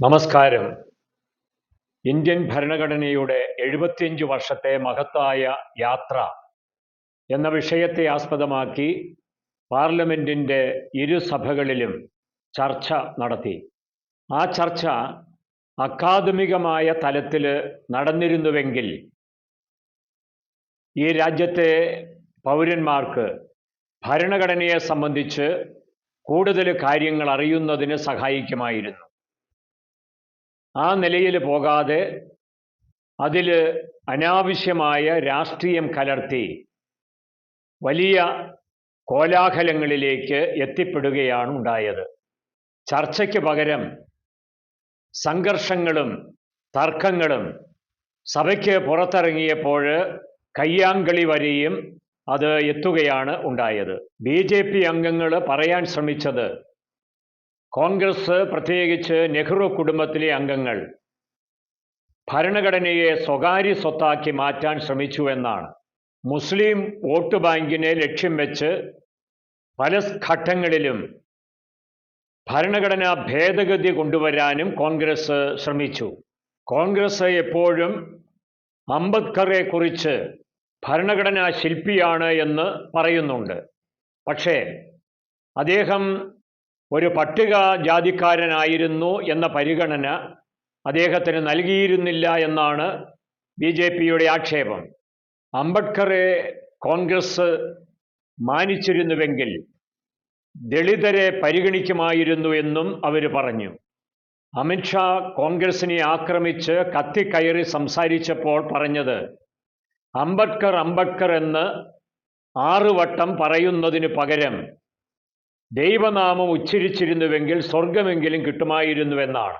നമസ്കാരം. ഇന്ത്യൻ ഭരണഘടനയുടെ എഴുപത്തിയഞ്ച് വർഷത്തെ മഹത്തായ യാത്ര എന്ന വിഷയത്തെ ആസ്പദമാക്കി പാർലമെന്റിന്റെ ഇരു സഭകളിലും ചർച്ച നടത്തി. ആ ചർച്ച അക്കാദമികമായ തലത്തിൽ നടന്നിരുന്നുവെങ്കിൽ ഈ രാജ്യത്തെ പൗരന്മാർക്ക് ഭരണഘടനയെ സംബന്ധിച്ച് കൂടുതൽ കാര്യങ്ങൾ അറിയുന്നതിന് സഹായിക്കുമായിരുന്നു. ആ നിലയിൽ പോകാതെ അതിൽ അനാവശ്യമായ രാഷ്ട്രീയം കലർത്തി വലിയ കോലാഹലങ്ങളിലേക്ക് എത്തിപ്പെടുകയാണ് ഉണ്ടായത്. ചർച്ചയ്ക്ക് പകരം സംഘർഷങ്ങളും തർക്കങ്ങളും സഭയ്ക്ക് പുറത്തിറങ്ങിയപ്പോൾ കയ്യാങ്കളി വരെയും അത് എത്തുകയാണ് ഉണ്ടായത്. ബി ജെ പി അംഗങ്ങൾ പറയാൻ ശ്രമിച്ചത് കോൺഗ്രസ് പ്രത്യേകിച്ച് നെഹ്റു കുടുംബത്തിലെ അംഗങ്ങൾ ഭരണഘടനയെ സ്വകാര്യ സ്വത്താക്കി മാറ്റാൻ ശ്രമിച്ചു എന്നാണ്. മുസ്ലിം വോട്ട് ബാങ്കിനെ ലക്ഷ്യം വെച്ച് പല ഘട്ടങ്ങളിലും ഭരണഘടനാ ഭേദഗതി കൊണ്ടുവരാനും കോൺഗ്രസ് ശ്രമിച്ചു. കോൺഗ്രസ് എപ്പോഴും അംബേദ്കറെ കുറിച്ച് ഭരണഘടനാ ശില്പിയാണ് എന്ന് പറയുന്നുണ്ട്. പക്ഷേ അദ്ദേഹം ഒരു പട്ടിക ജാതിക്കാരനായിരുന്നു എന്ന പരിഗണന അദ്ദേഹത്തിന് നൽകിയിരുന്നില്ല എന്നാണ് ബി ജെ പിയുടെ ആക്ഷേപം. അംബേദ്കറെ കോൺഗ്രസ് മാനിച്ചിരുന്നുവെങ്കിൽ ദളിതരെ പരിഗണിക്കുമായിരുന്നു എന്നും അവർ പറഞ്ഞു. അമിത്ഷാ കോൺഗ്രസിനെ ആക്രമിച്ച് കത്തിക്കയറി സംസാരിച്ചപ്പോൾ പറഞ്ഞത് അംബേദ്കർ അംബേദ്കർ എന്ന് ആറുവട്ടം പറയുന്നതിന് പകരം ദൈവനാമം ഉച്ചരിച്ചിരുന്നുവെങ്കിൽ സ്വർഗമെങ്കിലും കിട്ടുമായിരുന്നുവെന്നാണ്.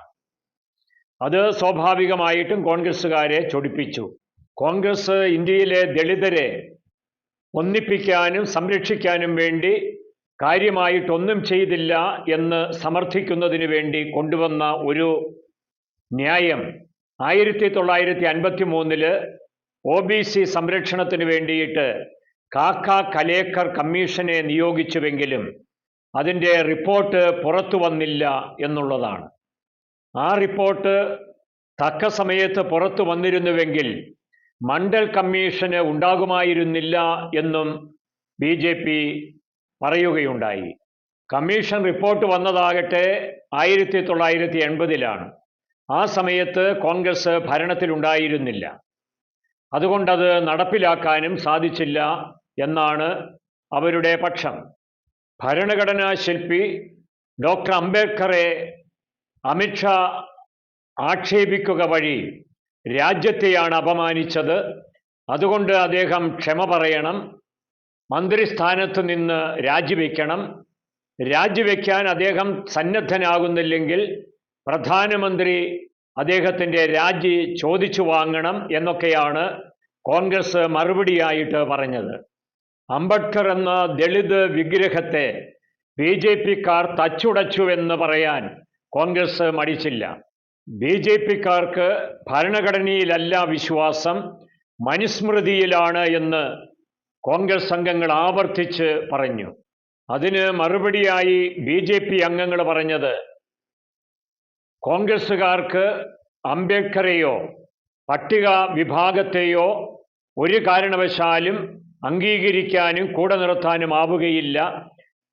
അത് സ്വാഭാവികമായിട്ടും കോൺഗ്രസ്സുകാരെ ചൊടിപ്പിച്ചു. കോൺഗ്രസ് ഇന്ത്യയിലെ ദളിതരെ ഒന്നിപ്പിക്കാനും സംരക്ഷിക്കാനും വേണ്ടി കാര്യമായിട്ടൊന്നും ചെയ്തില്ല എന്ന് സമർത്ഥിക്കുന്നതിന് വേണ്ടി കൊണ്ടുവന്ന ഒരു ന്യായം ആയിരത്തി തൊള്ളായിരത്തി അൻപത്തി മൂന്നിൽ ഒ ബി സി സംരക്ഷണത്തിന് വേണ്ടിയിട്ട് കാക്ക കലേക്കർ കമ്മീഷനെ നിയോഗിച്ചുവെങ്കിലും അതിന്റെ റിപ്പോർട്ട് പുറത്തു വന്നില്ല എന്നുള്ളതാണ്. ആ റിപ്പോർട്ട് തക്ക സമയത്ത് പുറത്തു വന്നിരുന്നുവെങ്കിൽ മണ്ഡൽ കമ്മീഷന് ഉണ്ടാകുമായിരുന്നില്ല എന്നും ബി ജെ പി പറയുകയുണ്ടായി. കമ്മീഷൻ റിപ്പോർട്ട് വന്നതാകട്ടെ ആയിരത്തി തൊള്ളായിരത്തി എൺപതിലാണ് ആ സമയത്ത് കോൺഗ്രസ് ഭരണത്തിലുണ്ടായിരുന്നില്ല. അതുകൊണ്ടത് നടപ്പിലാക്കാനും സാധിച്ചില്ല എന്നാണ് അവരുടെ പക്ഷം. ഭരണഘടനാ ശില്പി ഡോക്ടർ അംബേദ്കറെ അമിത്ഷാ ആക്ഷേപിക്കുക വഴി രാജ്യത്തെയാണ് അപമാനിച്ചത്. അതുകൊണ്ട് അദ്ദേഹം ക്ഷമ പറയണം. മന്ത്രിസ്ഥാനത്ത് നിന്ന് രാജിവെക്കണം. രാജിവെക്കാൻ അദ്ദേഹം സന്നദ്ധനാകുന്നില്ലെങ്കിൽ പ്രധാനമന്ത്രി അദ്ദേഹത്തിന്റെ രാജി ചോദിച്ചു വാങ്ങണം എന്നൊക്കെയാണ് കോൺഗ്രസ് മറുപടിയായിട്ട് പറഞ്ഞത്. അംബേദ്കർ എന്ന ദളിത് വിഗ്രഹത്തെ ബി ജെ പിക്കാർ തച്ചുടച്ചുവെന്ന് പറയാൻ കോൺഗ്രസ് മടിച്ചില്ല. ബി ജെ പിക്കാർക്ക് ഭരണഘടനയിലല്ല വിശ്വാസം മനുസ്മൃതിയിലാണ് എന്ന് കോൺഗ്രസ് അംഗങ്ങൾ ആവർത്തിച്ച് പറഞ്ഞു. അതിന് മറുപടിയായി ബി ജെ പി അംഗങ്ങൾ പറഞ്ഞത് കോൺഗ്രസ്സുകാർക്ക് അംബേദ്കറെയോ പട്ടിക വിഭാഗത്തെയോ ഒരു കാരണവശാലും അംഗീകരിക്കാനും കൂടെ നിർത്താനും ആവുകയില്ല.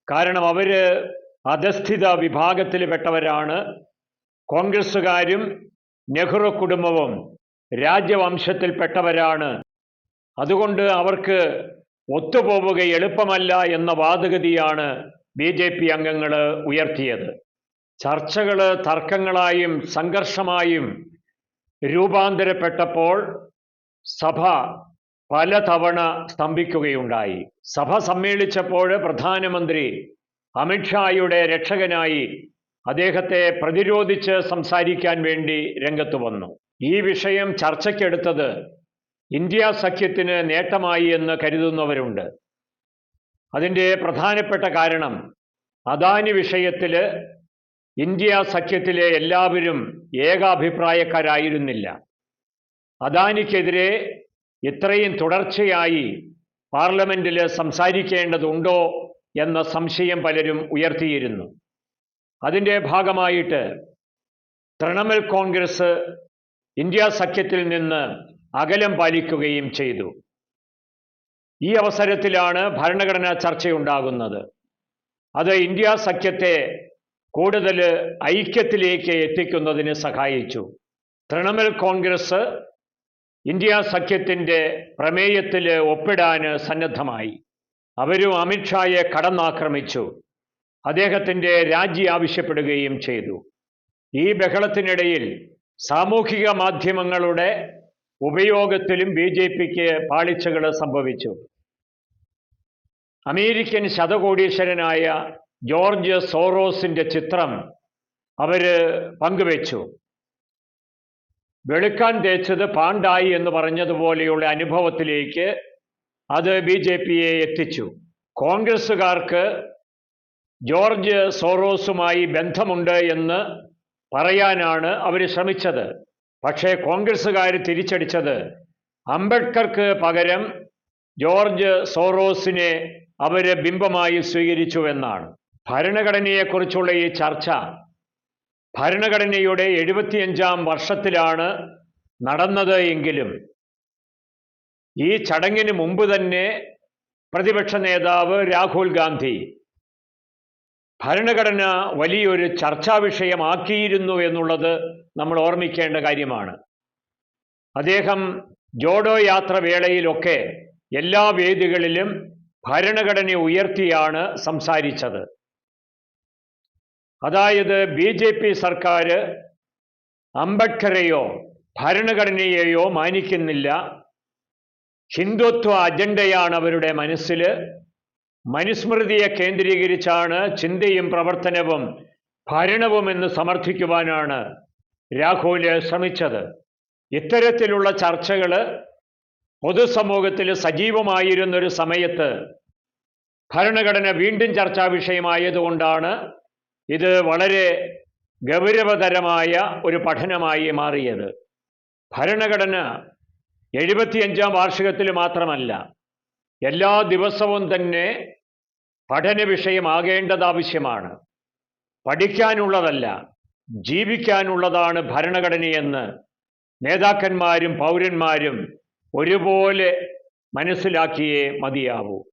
കാരണം അവർ അധസ്ഥിത വിഭാഗത്തിൽപ്പെട്ടവരാണ്. കോൺഗ്രസ്സുകാരും നെഹ്റു കുടുംബവും രാജ്യവംശത്തിൽപ്പെട്ടവരാണ് അതുകൊണ്ട് അവർക്ക് ഒത്തുപോവുക എളുപ്പമല്ല എന്ന വാദഗതിയാണ് ബി ജെ പി അംഗങ്ങൾ ഉയർത്തിയത്. ചർച്ചകൾ തർക്കങ്ങളായും സംഘർഷമായും രൂപാന്തരപ്പെട്ടപ്പോൾ സഭ പലതവണ സ്തംഭിക്കുകയുണ്ടായി. സഭ സമ്മേളിച്ചപ്പോൾ പ്രധാനമന്ത്രി അമിത്ഷായുടെ രക്ഷകനായി അദ്ദേഹത്തെ പ്രതിരോധിച്ച് സംസാരിക്കാൻ വേണ്ടി രംഗത്ത് വന്നു. ഈ വിഷയം ചർച്ചയ്ക്കെടുത്തത് ഇന്ത്യ സഖ്യത്തിന് നേട്ടമായി എന്ന് കരുതുന്നവരുണ്ട്. അതിന്റെ പ്രധാനപ്പെട്ട കാരണം അദാനി വിഷയത്തിൽ ഇന്ത്യ സഖ്യത്തിലെ എല്ലാവരും ഏകാഭിപ്രായക്കാരായിരുന്നില്ല. അദാനിക്കെതിരെ ഇത്രയും തുടർച്ചയായി പാർലമെന്റിൽ സംസാരിക്കേണ്ടതുണ്ടോ എന്ന സംശയം പലരും ഉയർത്തിയിരുന്നു. അതിന്റെ ഭാഗമായിട്ട് തൃണമൂൽ കോൺഗ്രസ് ഇന്ത്യ സഖ്യത്തിൽ നിന്ന് അകലം പാലിക്കുകയും ചെയ്തു. ഈ അവസരത്തിലാണ് ഭരണഘടനാ ചർച്ചയുണ്ടാകുന്നത്. അത് ഇന്ത്യ സഖ്യത്തെ കൂടുതൽ ഐക്യത്തിലേക്ക് എത്തിക്കുന്നതിന് സഹായിച്ചു. തൃണമൂൽ കോൺഗ്രസ് ഇന്ത്യ സഖ്യത്തിന്റെ പ്രമേയത്തിൽ ഒപ്പിടാൻ സന്നദ്ധമായി. അവരും അമിത്ഷായെ കടന്നാക്രമിച്ചു. അദ്ദേഹത്തിന്റെ രാജി ആവശ്യപ്പെടുകയും ചെയ്തു. ഈ ബഹളത്തിനിടയിൽ സാമൂഹിക മാധ്യമങ്ങളുടെ ഉപയോഗത്തിലും ബി ജെ പിക്ക് പാളിച്ചകൾ സംഭവിച്ചു. അമേരിക്കൻ ശതകോടീശ്വരനായ ജോർജ് സോറോസിന്റെ ചിത്രം അവർ പങ്കുവെച്ചു. വെളുക്കാൻ തേച്ചത് പാണ്ടായി എന്ന് പറഞ്ഞതുപോലെയുള്ള അനുഭവത്തിലേക്ക് അത് ബി ജെ പിയെ എത്തിച്ചു. കോൺഗ്രസ്സുകാർക്ക് ജോർജ് സോറോസുമായി ബന്ധമുണ്ട് എന്ന് പറയാനാണ് അവർ ശ്രമിച്ചത്. പക്ഷേ കോൺഗ്രസ്സുകാർ തിരിച്ചടിച്ചത് അംബേദ്കർക്ക് പകരം ജോർജ് സോറോസിനെ അവർ ബിംബമായി സ്വീകരിച്ചു എന്നാണ്. ഭരണഘടനയെക്കുറിച്ചുള്ള ഈ ചർച്ച ഭരണഘടനയുടെ എഴുപത്തിയഞ്ചാം വർഷത്തിലാണ് നടന്നത് എങ്കിലും ഈ ചടങ്ങിന് മുമ്പ് തന്നെ പ്രതിപക്ഷ നേതാവ് രാഹുൽ ഗാന്ധി ഭരണഘടന വലിയൊരു ചർച്ചാ വിഷയമാക്കിയിരുന്നു എന്നുള്ളത് നമ്മൾ ഓർമ്മിക്കേണ്ട കാര്യമാണ്. അദ്ദേഹം ജോഡോ യാത്ര വേളയിലൊക്കെ എല്ലാ വേദികളിലും ഭരണഘടന ഉയർത്തിയാണ് സംസാരിച്ചത്. അതായത് ബി ജെ പി സർക്കാർ അംബേദ്കറെയോ ഭരണഘടനയെയോ മാനിക്കുന്നില്ല. ഹിന്ദുത്വ അജണ്ടയാണ് അവരുടെ മനസ്സിൽ മനുസ്മൃതിയെ കേന്ദ്രീകരിച്ചാണ് ചിന്തയും പ്രവർത്തനവും ഭരണവും എന്ന് സമർത്ഥിക്കുവാനാണ് രാഹുൽ ശ്രമിച്ചത്. ഇത്തരത്തിലുള്ള ചർച്ചകൾ പൊതുസമൂഹത്തിൽ സജീവമായിരുന്നൊരു സമയത്ത് ഭരണഘടന വീണ്ടും ചർച്ചാ വിഷയമായതുകൊണ്ടാണ് ഇത് വളരെ ഗൗരവതരമായ ഒരു പഠനമായി മാറിയത്. ഭരണഘടന എഴുപത്തിയഞ്ചാം വാർഷികത്തിൽ മാത്രമല്ല എല്ലാ ദിവസവും തന്നെ പഠന വിഷയമാകേണ്ടത് ആവശ്യമാണ്. പഠിക്കാനുള്ളതല്ല ജീവിക്കാനുള്ളതാണ് ഭരണഘടനയെന്ന് നേതാക്കന്മാരും പൗരന്മാരും ഒരുപോലെ മനസ്സിലാക്കിയേ മതിയാവൂ.